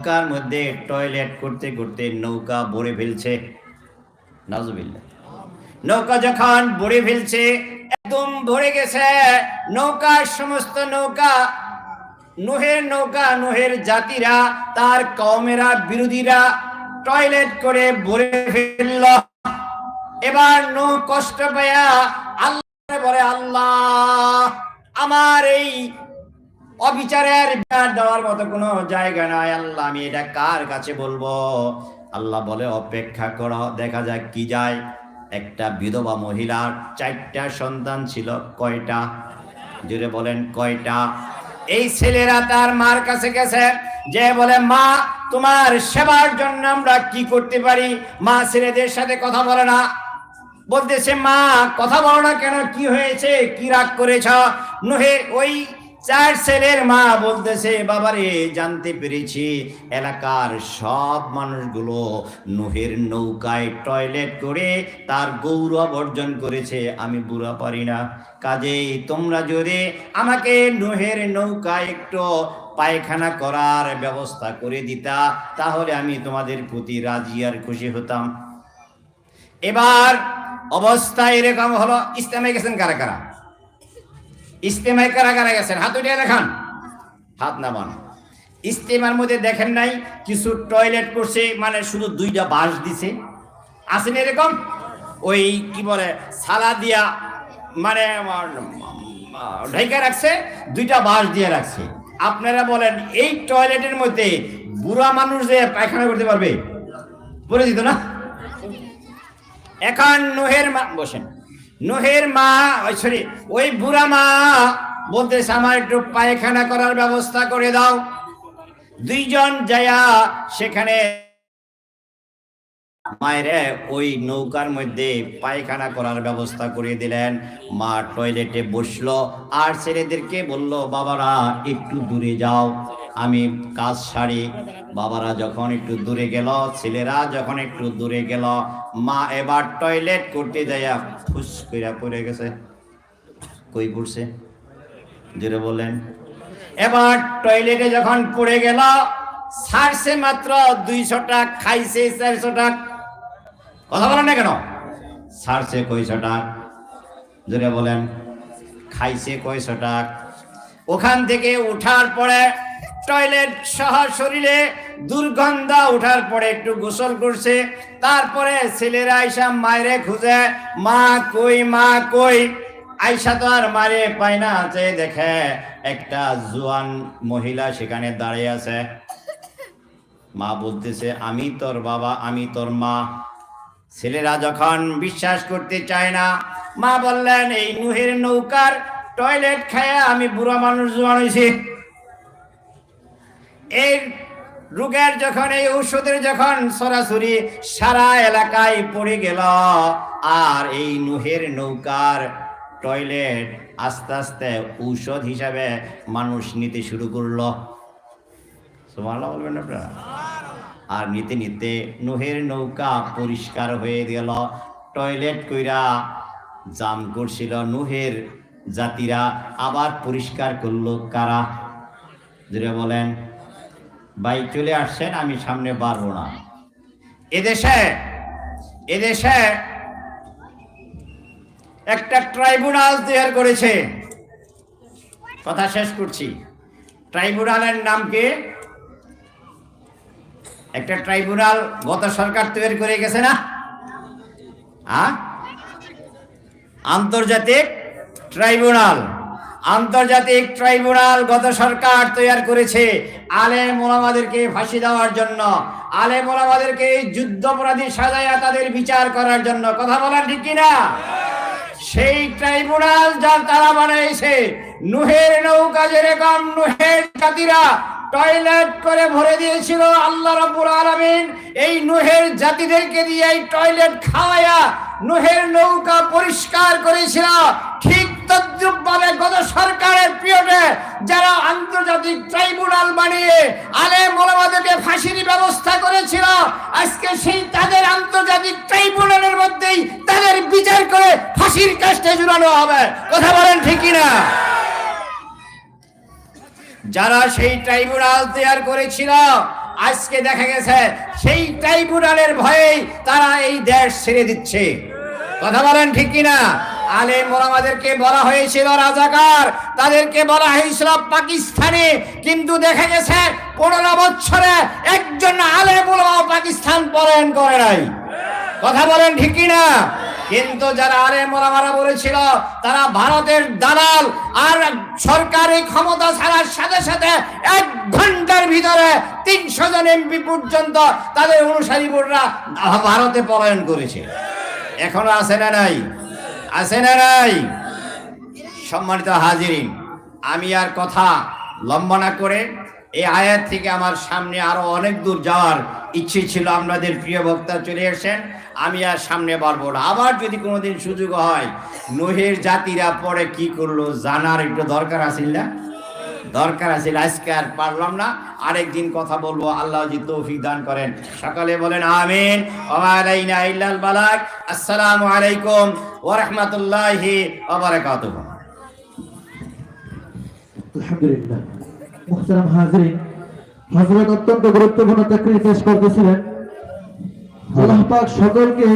নৌকার মধ্যে টয়লেট করতে করতে নৌকা ভরে ফেলছে। নাজুবিল্লাহ নৌকা যখন ভরে ফেলছে, একদম ভরে গেছে। নৌকার সমস্ত নৌকা, নোহের নৌকা, নোহের জাতিরা, তার কমেরা বিরোধীরা টয়লেট করে ভরে ফেলল। এবার নৌ কষ্ট পায়া আল্লাহ বলে আল্লাহ, আমার এই অবিচারের বিচার দেওয়ার মতো কোনো জায়গা নাই। আল্লাহ, আমি এটা কার কাছে বলব? আল্লাহ বলে, অপেক্ষা করো, দেখা যাক কি যায়। একটা বিধবা মহিলার চারটা সন্তান ছিল, কয়টা? জুড়ে বলেন, কয়টা? এই ছেলেরা তার মার কাছে গেছে। যে বলে, মা, তোমার সেবার জন্য আমরা কি করতে পারি? মা ছেলেদের সাথে কথা বলে না। বলতেছে, মা, কথা বলো না কেন? কি হয়েছে? কি রাগ করেছ? নুহে ওই চার ছেলের মা বলতেছে, বাবারে, জানতে পেরেছি, এলাকার সব মানুষগুলো নুহের নৌকায় টয়লেট করে তার গৌরব অর্জন করেছে। আমি বুড়া পারি না। কাজেই তোমরা যদি আমাকে নুহের নৌকায় একটু পায়খানা করার ব্যবস্থা করে দিতা, তাহলে আমি তোমাদের প্রতি রাজি আর খুশি হতাম। এবার অবস্থা এরকম হলো। ইস্তেমায় গেছেন কারা কারা? ইস্তেমায় কারা কারা গেছেন। হাত উঠিয়ে দেখান। হাত নামান। ইস্তেমার মধ্যে দেখেন নাই, কিছু টয়লেট করছে মানে শুধু দুইটা বাঁশ দিছে। আসেন এরকম? ওই কি বলে, সালা দিয়া মানে ঢেকে রাখছে, দুইটা বাঁশ দিয়ে রাখছে। আপনারা বলেন, এই টয়লেটের মধ্যে বুড়া মানুষ যে পায়খানা করতে পারবে? বলে দিত না? এখন নোহের বসেন। নোহের মা, ওই সরি, ওই বুড়া মা বলতেছে আমার একটু পায়খানা করার ব্যবস্থা করে দাও। দুইজন যায়া সেখানে মায়েরে ওই নৌকার মধ্যে পায়খানা করার ব্যবস্থা করে দিলেন। মা টয়লেটে বসল, আর ছেলেদেরকে বলল, বাবারা, একটু দূরে যাও। আমি কাজ সারি। বাবারা যখন একটু দূরে গেল, ছেলেরা যখন একটু দূরে গেল, মা এবার টয়লেট করতে যাইয়া ফুস কইরা পড়ে গেছে। কই পড়ছে? জোরে বললেন এবার টয়লেটে যখন পড়ে গেল ছাড়ছে মাত্র দুইশো টাকা, খাইছে চারশো টাকা কথা বলেন না কেন? ছাড়ছে কয়শো টাকা। জোরে বলেন, খাইছে কয়শো টাকা। ওখান থেকে উঠার পরে টয়লেট সহ শরীরে দুর্গন্ধ উঠার পরে একটু গোসল করছে। তারপরে ছেলেরা আইসা মায়েরে খুঁজে, মা কই মা কই? আইসা তো আর মারে পায় না আছে দেখে একটা জোয়ান মহিলা সেখানে দাঁড়িয়ে আছে। মা বলতেছে, আমি তোর বাবা, আমি তোর মা। ছেলেরা যখন বিশ্বাস করতে চায় না, মা বললেন, এই নুহের নৌকার টয়লেট খায় আমি বুড়া মানুষ জোয়ান হয়েছি এই রোগের যখন, এই ঔষধের যখন সরাসরি সারা এলাকায় পড়ে গেল, আর এই নুহের নৌকার টয়লেট আস্তে আস্তে ঔষধ হিসাবে মানুষ নিতে শুরু করল। সুবহানাল্লাহ বলবেন আপনারা? আর নিতে নিতে নুহের নৌকা পরিষ্কার হয়ে গেল। টয়লেট কইরা জাম করছিল নুহের জাতিরা। আবার পরিষ্কার করল কারা? যেটা বলেন, ভাই, চলে আসছেন, আমি সামনে পারব না। এদেশে এদেশে একটা ট্রাইব্যুনাল তৈরি করেছে। কথা শেষ করছি। ট্রাইব্যুনালের নাম কি? একটা ট্রাইব্যুনাল গত সরকার তৈরি করে গেছে না? হ্যাঁ আন্তর্জাতিক ট্রাইব্যুনাল। আন্তর্জাতিক ট্রাইব্যুনাল গত সরকার তৈরি করেছে আলে মোলামাদেরকে ফাঁসি দেওয়ার জন্য। আলে মোলামাদেরকে যুদ্ধপরাধী সাজায়া তাদের বিচার করার জন্য। কথা বলার ঠিক কিনা? সেই ট্রাইব্যুনাল যার তারা বানাইছে, নুহের নৌকা যেরকম নুহের জাতিরা টয়লেট করে ভরে দিয়েছিল আল্লাহ রাব্বুল আলামিন। এই নুহের জাতিদেরকে দিয়ে এই টয়লেট খাওয়ায়া নুহের নৌকা পরিষ্কার করেছিল। ঠিক তদ্রুপ ভাবে গত সরকারের পিরিয়ডে যারা আন্তর্জাতিক ট্রাইব্যুনাল বানিয়ে আলে মোলামাদেরকে ফাঁসির ব্যবস্থা করেছিল, আজকে সেই তাদের আন্তর্জাতিক ট্রাইব্যুনালের মধ্যেই তাদের বিচার করে ফাঁসির কাজটা ঝুলানো হবে। কথা বলেন ঠিকই না যারা সেই ট্রাইব্যুনাল তৈরি করেছিল, আজকে দেখা গেছে সেই ট্রাইব্যুনালের ভয়েই তারা এই দেশ ছেড়ে দিচ্ছে। কথা বলেন ঠিক কিনা? আলেম ওলামাদেরকে বলা হয়েছিল রাজাকার, তাদেরকে বলা হয়েছিল পাকিস্তানি, কিন্তু দেখা গেছে পনেরো বছরে একজন আলেম পাকিস্তান পলায়ন করে নাই। কথা বলেন ঠিক কিনা? কিন্তু যারা আরে মোলামারা বলেছিল, তারা ভারতের দালাল আর সরকারি ক্ষমতা ছাড়ার সাথে সাথে এক ঘণ্টার ভিতরে তিনশো জন এমপি পর্যন্ত তাদের অনুসারী বোর্ডরা ভারতে পলায়ন করেছে। এখনও আছে না নাই? আছে না নাই? সম্মানিত হাজিরিন, আমি আর কথা লম্বা না করে এই আয়াত থেকে আমার সামনে আরও অনেক দূর যাওয়ার ইচ্ছে ছিল। আপনাদের প্রিয় বক্তা চলে এসেন আমি আর সামনে পারব না। আবার যদি কোনোদিন সুযোগ হয়, নোহের জাতিরা পরে কি করল জানার একটু দরকার আছিল না? দরকার আছে, আজকে আর পারলাম না। আরেকদিন কথা বলব। আল্লাহ জি তৌফিক দান করেন। সকালে বলেন আমিন। ওয়ালাইনা আসসালামু আলাইকুম ওয়া রাহমাতুল্লাহি মুহতারাম হাজরিন। হযরত অত্যন্ত গুরুত্বপূর্ণ চাকরি পেশ করতেছিলেন। আল্লাহ পাক সকলকে